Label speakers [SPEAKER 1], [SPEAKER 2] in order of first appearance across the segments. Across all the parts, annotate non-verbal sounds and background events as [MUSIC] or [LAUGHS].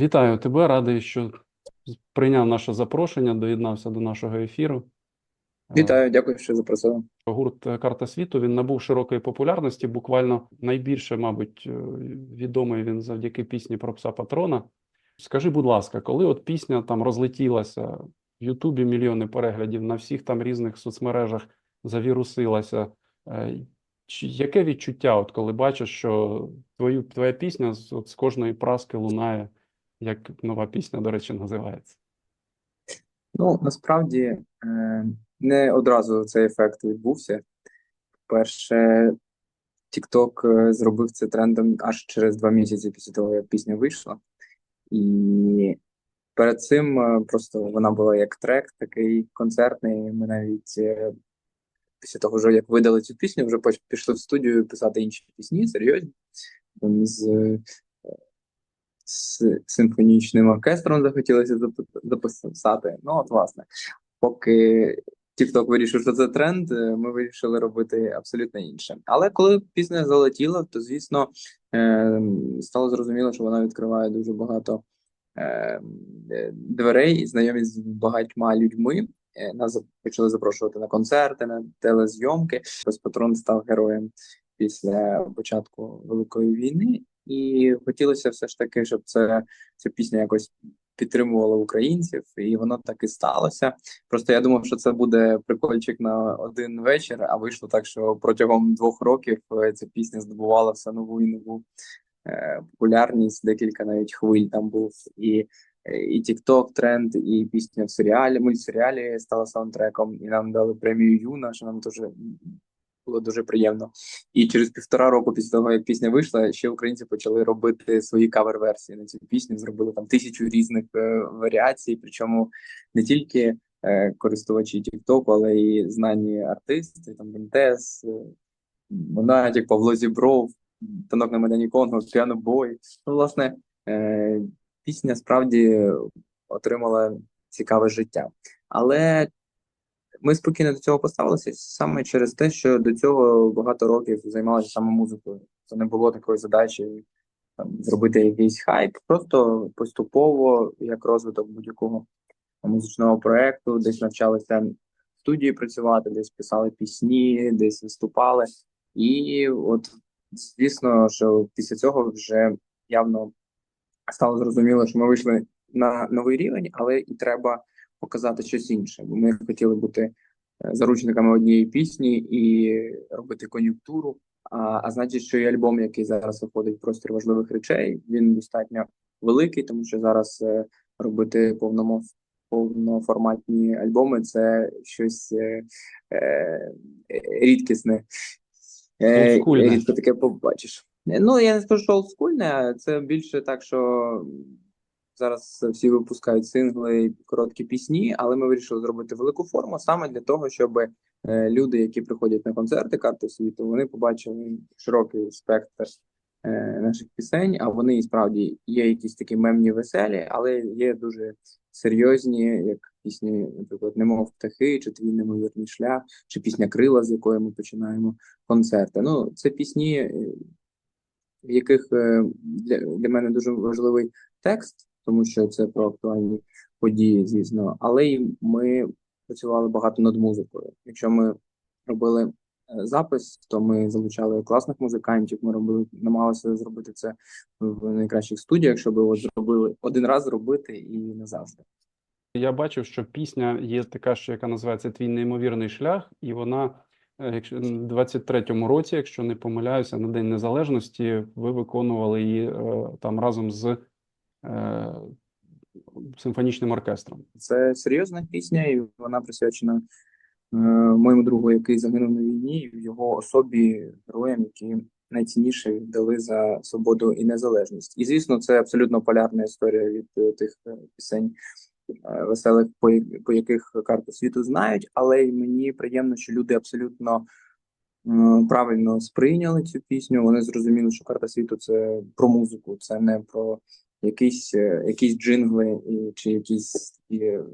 [SPEAKER 1] Вітаю тебе, радий, що прийняв наше запрошення, доєднався до нашого ефіру.
[SPEAKER 2] Вітаю, дякую, що запросили.
[SPEAKER 1] Гурт Карта світу він набув широкої популярності. Буквально найбільше, мабуть, е, відомий він завдяки пісні про пса патрона. Скажи, будь ласка, коли от пісня там розлетілася в Ютубі мільйони переглядів, на всіх там різних соцмережах завірусилася. е, чи- Яке відчуття, от коли бачиш, що твою, твоя пісня з, от, з кожної праски лунає, як нова пісня, до речі, називається?
[SPEAKER 2] Ну, насправді е, не одразу цей ефект відбувся. Перше, TikTok е, зробив це трендом аж через два місяці після того, як пісня вийшла. І перед цим е, просто вона була як трек, такий концертний. Ми навіть після того, як видали цю пісню, вже пішли в студію писати інші пісні, серйозні. З, з симфонічним оркестром захотілося запи- записати. Ну, от, власне, поки TikTok вирішив, що це тренд, е, ми вирішили робити абсолютно інше. Але коли пісня залетіла, то звісно е, стало зрозуміло, що вона відкриває дуже багато е, дверей і знайомість з багатьма людьми. Нас почали запрошувати на концерти, на телезйомки. Патрон став героєм після початку Великої війни, і хотілося все ж таки, щоб це ця пісня якось підтримувала українців, і воно так і сталося. Просто я думав, що це буде прикольчик на один вечір, а вийшло так, що протягом двох років е, ця пісня здобувала все нову і нову е, популярність, декілька навіть хвиль там був. І, е, і TikTok тренд, і пісня в серіалі, мультсеріалі стала саундтреком, і нам дали премію Юна, що нам дуже було дуже приємно. І через півтора року після того, як пісня вийшла, ще українці почали робити свої кавер-версії на цю пісню. Зробили там тисячу різних е, варіацій, причому не тільки е, користувачі TikTok, але і знані артисти, там Бентес, е, Монатік, Павло Зібров, танок на Медані Конго, Бой. Ну, власне, е, пісня справді отримала цікаве життя. Але ми спокійно до цього поставилися саме через те, що до цього багато років займалися саме музикою. Це не було такої задачі там, зробити якийсь хайп, просто поступово, як розвиток будь-якого музичного проекту, десь навчалися в студії працювати, десь писали пісні, десь виступали. І от, звісно, що після цього вже явно стало зрозуміло, що ми вийшли на новий рівень, але і треба показати щось інше. Бо ми хотіли бути е, заручниками однієї пісні і робити кон'юнктуру. А, а значить, що і альбом, який зараз виходить в простір важливих речей, він достатньо великий, тому що зараз е, робити повному повноформатні альбоми це щось е, е, рідкісне. Е, рідко таке побачиш. Е, Ну, я не скажу, що олдскульне, а це більше так, що зараз всі випускають сингли і короткі пісні, але ми вирішили зробити велику форму саме для того, щоб е, люди, які приходять на концерти карти світу, вони побачили широкий спектр е, наших пісень, а вони і справді є якісь такі мемні веселі, але є дуже серйозні, як пісні, наприклад, Немов птахи, чи твій неймовірний шлях, чи пісня Крила, з якої ми починаємо концерти. Ну, це пісні, е, в яких для, для мене дуже важливий текст, тому що це про актуальні події, звісно. Але й ми працювали багато над музикою. Якщо ми робили е, запис, то ми залучали класних музикантів. Ми робили, намагалися зробити це в найкращих студіях, щоб от зробили один раз зробити і назавжди.
[SPEAKER 1] Я бачив, що пісня є така, що яка називається Твій неймовірний шлях, і вона, е, якщо в 23-му році, якщо не помиляюся, на День Незалежності ви виконували її е, там разом з симфонічним оркестром.
[SPEAKER 2] Це серйозна пісня, і вона присвячена е, моєму другу, який загинув на війні, і в його особі героям, які найцінніше віддали за свободу і незалежність. І звісно, це абсолютно полярна історія від е, тих е, пісень веселих, по, яких карту світу знають, але й мені приємно, що люди абсолютно правильно сприйняли цю пісню. Вони зрозуміли, що карта світу це про музику, це не про якісь, е, якісь джингли чи якісь е,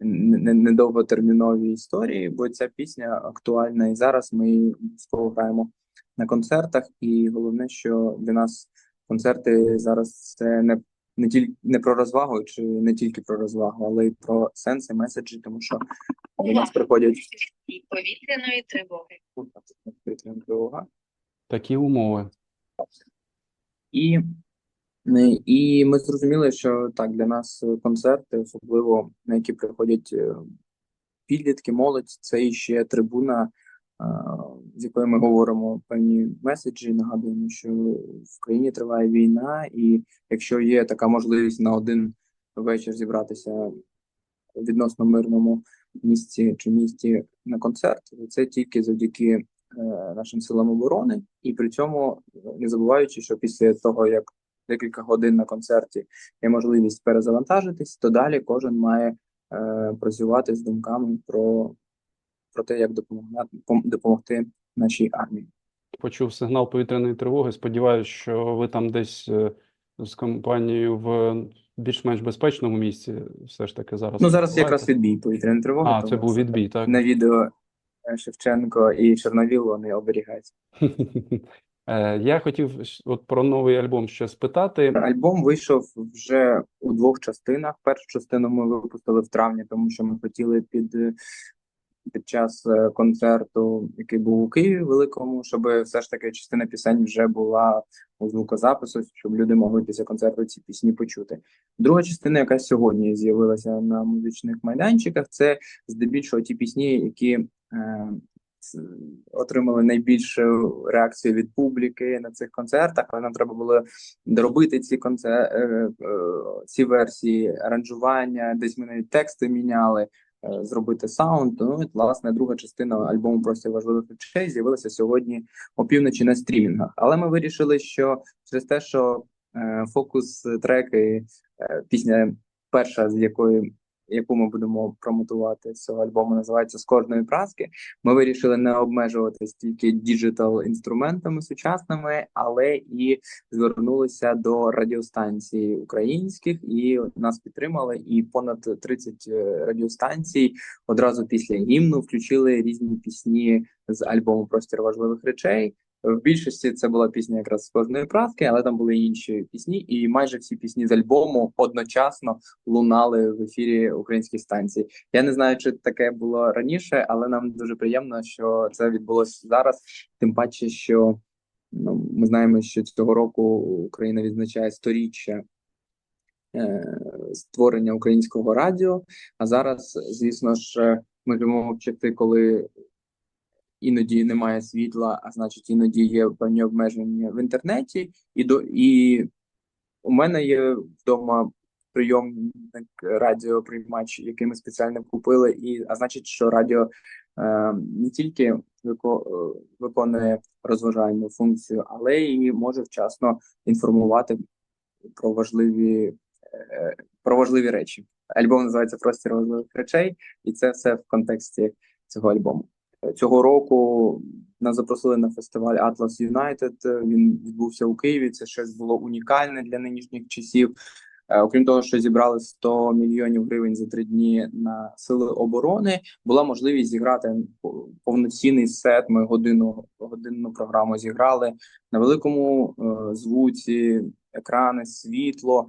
[SPEAKER 2] не- не- недовготермінові історії, бо ця пісня актуальна і зараз ми її граємо на концертах. І головне, що для нас концерти зараз це не не тільки не про розвагу, чи не тільки про розвагу, але й про сенси, меседжі, тому що до нас приходять
[SPEAKER 3] і повітряної тривоги.
[SPEAKER 2] повітряна тривога.
[SPEAKER 1] Такі умови.
[SPEAKER 2] І, і ми зрозуміли, що так, для нас е, концерти, особливо на які приходять е, підлітки, молодь, це і ще трибуна, е, з якої ми говоримо певні меседжі, нагадуємо, що в країні триває війна, і якщо є така можливість на один вечір зібратися відносно мирному місці чи місті на концерт, то це тільки завдяки е, нашим силам оборони, і при цьому е, не забуваючи, що після того, як декілька годин на концерті є можливість перезавантажитись, то далі кожен має е, працювати з думками про, про те, як допомагати, пом- допомогти нашій армії.
[SPEAKER 1] Почув сигнал повітряної тривоги. Сподіваюсь, що ви там десь е, з компанією в більш-менш безпечному місці все ж таки зараз.
[SPEAKER 2] Ну зараз якраз відбій повітряної тривоги.
[SPEAKER 1] А, це був відбій, так?
[SPEAKER 2] на відео е, Шевченко і Чорновіл вони оберігають. [LAUGHS]
[SPEAKER 1] Е, Я хотів от про новий альбом ще спитати.
[SPEAKER 2] Альбом вийшов вже у двох частинах. Першу частину ми випустили в травні, тому що ми хотіли під, під час е, концерту, який був у Києві великому, щоб все ж таки частина пісень вже була у звукозапису, щоб люди могли після концерту ці пісні почути. Друга частина, яка сьогодні з'явилася на музичних майданчиках, це здебільшого ті пісні, які е, отримали найбільшу реакцію від публіки на цих концертах. Але нам треба було доробити ці концер... е, е, ці версії аранжування, десь ми навіть тексти міняли, е, зробити саунд. Ну, і, власне, друга частина альбому Простір важливих речей з'явилася сьогодні опівночі на стрімінгах. Але ми вирішили, що через те, що фокус треки, пісня перша, з якої яку ми будемо промотувати з цього альбому, називається з кожної праски. Ми вирішили не обмежуватись тільки діджитал інструментами сучасними, але і звернулися до радіостанцій українських, і нас підтримали. І понад 30 радіостанцій одразу після гімну включили різні пісні з альбому Простір важливих речей. В більшості це була пісня якраз з кожної праски, але там були інші пісні, і майже всі пісні з альбому одночасно лунали в ефірі українських станцій. Я не знаю, чи таке було раніше, але нам дуже приємно, що це відбулося зараз. Тим паче, що ну, ми знаємо, що цього року Україна відзначає сторіччя е, створення українського радіо. А зараз, звісно ж, ми живемо в часи, коли іноді немає світла, а значить, іноді є певні обмеження в інтернеті. І до і у мене є вдома прийомник радіоприймач, який ми спеціально купили, і а значить, що радіо е, не тільки е, виконує розважальну функцію, але і може вчасно інформувати про важливі, е, про важливі речі. Альбом називається Простір важливих речей, і це все в контексті цього альбому. Цього року нас запросили на фестиваль Atlas United. Він відбувся у Києві. Це щось було унікальне для нинішніх часів. Е, Окрім того, що зібрали 100 мільйонів гривень за три дні на сили оборони, була можливість зіграти повноцінний сет. Ми годину годинну програму зіграли на великому е, звуці, екрани, світло.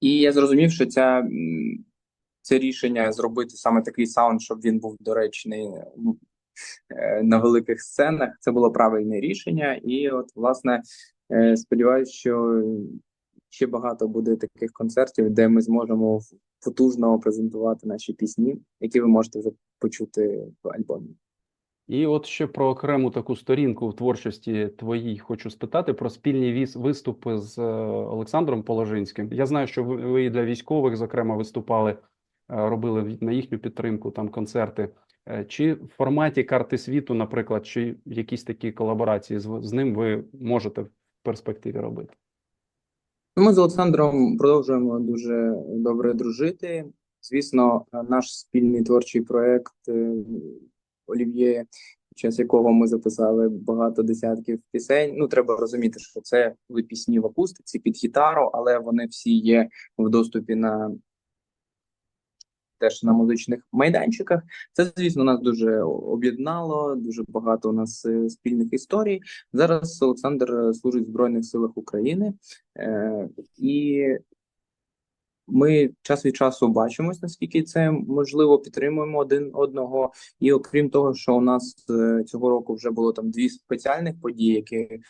[SPEAKER 2] І я зрозумів, що ця це рішення зробити саме такий саунд, щоб він був доречний на великих сценах. Це було правильне рішення, і от власне е, сподіваюся, що ще багато буде таких концертів, де ми зможемо потужно презентувати наші пісні, які ви можете вже почути в альбомі.
[SPEAKER 1] І от ще про окрему таку сторінку в творчості твоїй хочу спитати про спільні виступи з е, Олександром Положинським. Я знаю, що ви для військових, зокрема, виступали, е, робили на їхню підтримку там концерти. Е, Чи в форматі карти світу, наприклад, чи якісь такі колаборації з, з ним ви можете в перспективі робити?
[SPEAKER 2] Ми з Олександром продовжуємо дуже добре дружити. Звісно, наш спільний творчий проект е, Олів'є, під час якого ми записали багато десятків пісень. Ну, треба розуміти, що це були пісні в акустиці під гітару, але вони всі є в доступі на теж на музичних майданчиках. Це, звісно, нас дуже об'єднало, дуже багато у нас е, спільних історій. Зараз Олександр е, служить в Збройних силах України, е, і ми час від часу бачимось, наскільки це можливо, підтримуємо один одного. І окрім того, що у нас е, цього року вже було там дві спеціальних події, які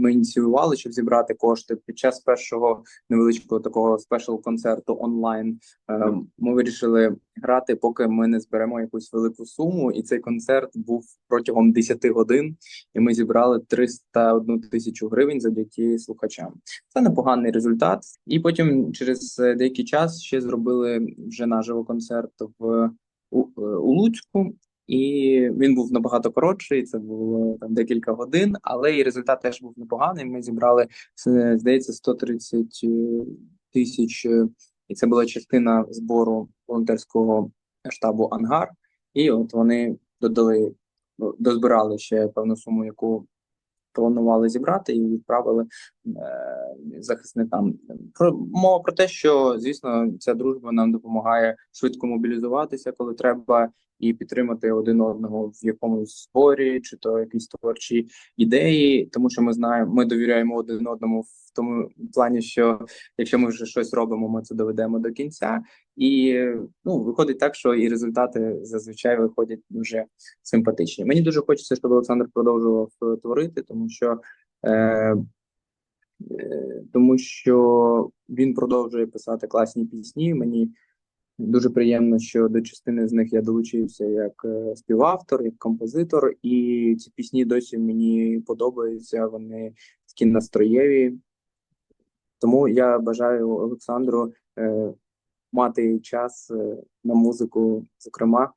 [SPEAKER 2] ми ініціювали, щоб зібрати кошти під час першого невеличкого такого спешл-концерту онлайн. е, Ми вирішили грати, поки ми не зберемо якусь велику суму. І цей концерт був протягом 10 годин, і ми зібрали 301 тисячу гривень завдяки слухачам. Це непоганий результат. І потім через е, деякий час ще зробили вже наживо концерт в у, е, у Луцьку. І він був набагато коротший, це було там декілька годин, але і результат теж був непоганий. Ми зібрали, е, здається, 130 тисяч, е, і це була частина збору волонтерського штабу Ангар. І от вони додали, ну, дозбирали ще певну суму, яку планували зібрати, і відправили е, захисникам. Про мова про те, що звісно, ця дружба нам допомагає швидко мобілізуватися, коли треба, і підтримати один одного в якомусь зборі, чи то якісь творчі ідеї, тому що ми знаємо, ми довіряємо один одному в тому плані, що якщо ми вже щось робимо, ми це доведемо до кінця. І ну виходить так, що і результати зазвичай виходять дуже симпатичні. Мені дуже хочеться, щоб Олександр продовжував е, творити, тому що. Е, е, тому що він продовжує писати класні пісні. Мені дуже приємно, що до частини з них я долучився як е, співавтор, як композитор, і ці пісні досі мені подобаються. Вони такі настроєві. Тому я бажаю Олександру е, мати час е, на музику, зокрема.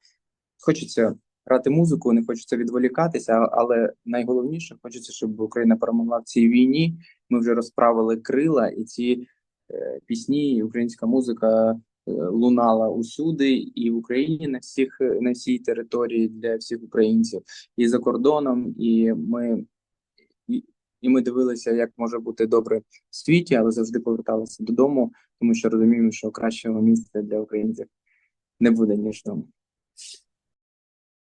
[SPEAKER 2] Хочеться грати музику, не хочеться відволікатися, але найголовніше хочеться, щоб Україна перемогла в цій війні. Ми вже розправили крила, і ці е, пісні, українська музика лунала усюди, і в Україні на всіх на всій території для всіх українців, і за кордоном. І ми і, ми дивилися, як може бути добре в світі, але завжди поверталися додому, тому що розуміємо, що кращого місця для українців не буде ніж вдома.